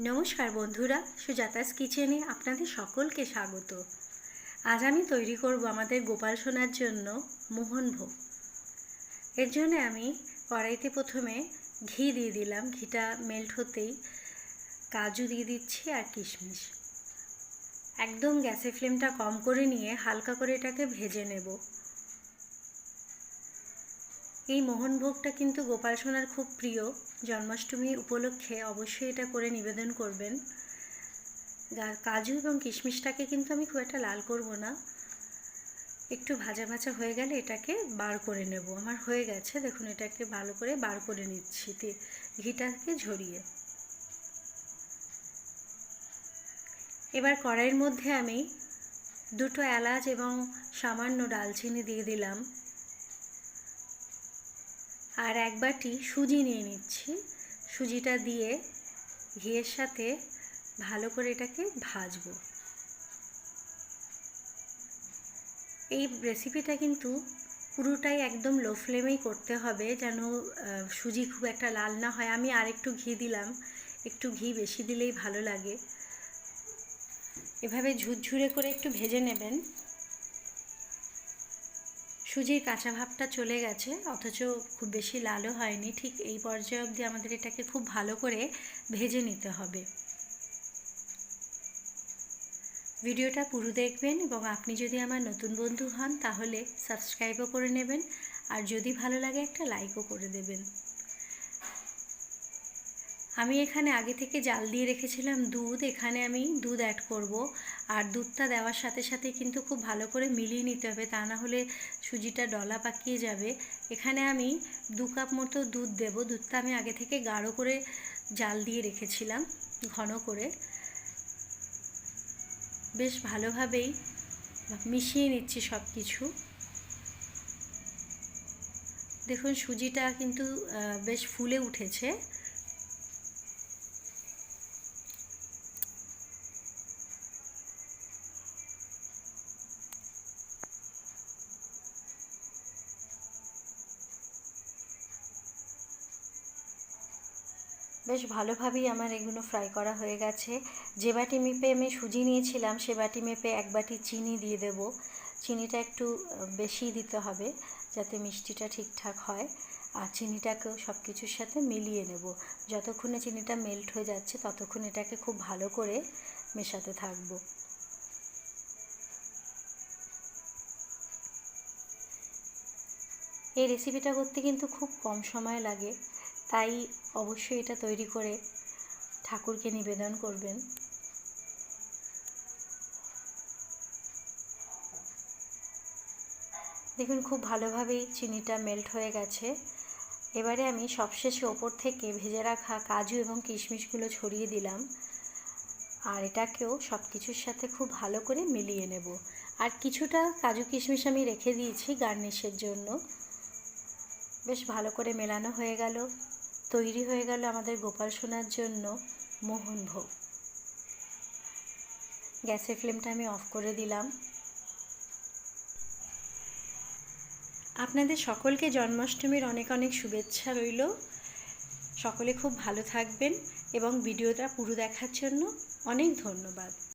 নমস্কার বন্ধুরা, সুজাতাস কিচেনে আপনাদের সকলকে স্বাগত। আজ আমি তৈরি করব আমাদের গোপাল সোনার জন্য মোহনভোগ এর জন্য আমি কড়াইতে প্রথমে ঘি দিয়ে দিলাম, ঘিটা মেল্ট হতেই কাজু দিয়ে দিচ্ছি আর কিশমিশ। একদম গ্যাসের ফ্লেমটা কম করে নিয়ে হালকা করে এটাকে ভেজে নেব। এই মোহনভোগটা কিন্তু গোপাল সোনার খুব প্রিয়। জন্মাষ্টমী উপলক্ষে অবশ্যই এটা করে নিবেদন করবেন। কাজু এবং কিশমিশটাকে কিন্তু আমি খুব একটা লাল করব না। একটু ভাজা ভাজা হয়ে গেলে এটাকে বার করে নেব। আমার হয়ে গেছে, দেখুন এটাকে ভালো করে বার করে নিচ্ছি ঘিটাকে ঝরিয়ে। এবার কড়াইয়ের মধ্যে আমি দুটো এলাচ এবং সামান্য ডালচিনি দিয়ে দিলাম। আর এক বাটি সুজি নিয়ে নিচ্ছি। সুজিটা দিয়ে ঘিয়ের সাথে ভালো করে এটাকে ভাজবো। এই রেসিপিটা কিন্তু পুরোটাই একদম লো ফ্লেমেই করতে হবে যেন সুজি খুব একটা লাল না হয়। আমি আর একটু ঘি দিলাম। একটু ঘি বেশি দিলেই ভালো লাগে। এভাবে ঝুরঝুরে করে একটু ভেজে নেবেন। সুজির কাঁচা ভাবটা চলে গেছে, অথচ খুব বেশি লালও হয়নি। ঠিক এই পর্যায়ে অবধি আমাদের এটাকে খুব ভালো করে ভেজে নিতে হবে। ভিডিওটা পুরো দেখবেন এবং আপনি যদি আমার নতুন বন্ধু হন, তাহলে সাবস্ক্রাইবও করে নেবেন। আর যদি ভালো লাগে, একটা লাইকও করে দেবেন। আমি এখানে আগে থেকে জাল দিয়ে রেখেছিলাম দুধ, এখানে আমি দুধ অ্যাড করব। আর দুধটা দেওয়ার সাথে সাথে কিন্তু খুব ভালো করে মিলিয়ে নিতে হবে, তা না হলে সুজিটা ডলা পাকিয়ে যাবে। এখানে আমি দু কাপ মতো দুধ দেব, দুধটা আমি আগে থেকে গাঢ় করে জাল দিয়ে রেখেছিলাম, ঘন করে। বেশ ভালোভাবেই মিশিয়ে নিচ্ছি সব কিছু দেখুন সুজিটা কিন্তু বেশ ফুলে উঠেছে। বেশ ভালোভাবেই আমার এগুলো ফ্রাই করা হয়ে গেছে। যে বাটি মেপে আমি সুজি নিয়েছিলাম, সে বাটি মেপে এক বাটি চিনি দিয়ে দেব। চিনিটা একটু বেশি দিতে হবে যাতে মিষ্টিটা ঠিকঠাক হয়। আর চিনিটাকেও সব কিছুর সাথে মিলিয়ে নেব। যতক্ষণে চিনিটা মেল্ট হয়ে যাচ্ছে, ততক্ষণ এটাকে খুব ভালো করে মেশাতে থাকব। এই রেসিপিটা করতে কিন্তু খুব কম সময় লাগে। তাই অবশ্যই এটা তৈরি করে ঠাকুরকে নিবেদন করবেন। দেখুন, খুব ভালোভাবেই চিনিটা মেল্ট হয়ে গেছে। এবারে আমি সবশেষে ওপর থেকে ভেজে রাখা কাজু এবং কিশমিশগুলো ছড়িয়ে দিলাম। আর এটাকেও সব কিছুর সাথে খুব ভালো করে মিলিয়ে নেব। আর কিছুটা কাজু কিশমিশ আমি রেখে দিয়েছি গার্নিশের জন্য। বেশ ভালো করে মেলানো হয়ে গেল। তৈরি হয়ে গেল আমাদের গোপাল সোনার জন্য মোহনভোগ গ্যাসের ফ্লেমটা আমি অফ করে দিলাম। আপনাদের সকলকে জন্মাষ্টমীর অনেক অনেক শুভেচ্ছা রইল। সকলে খুব ভালো থাকবেন এবং ভিডিওটা পুরো দেখার জন্য অনেক ধন্যবাদ।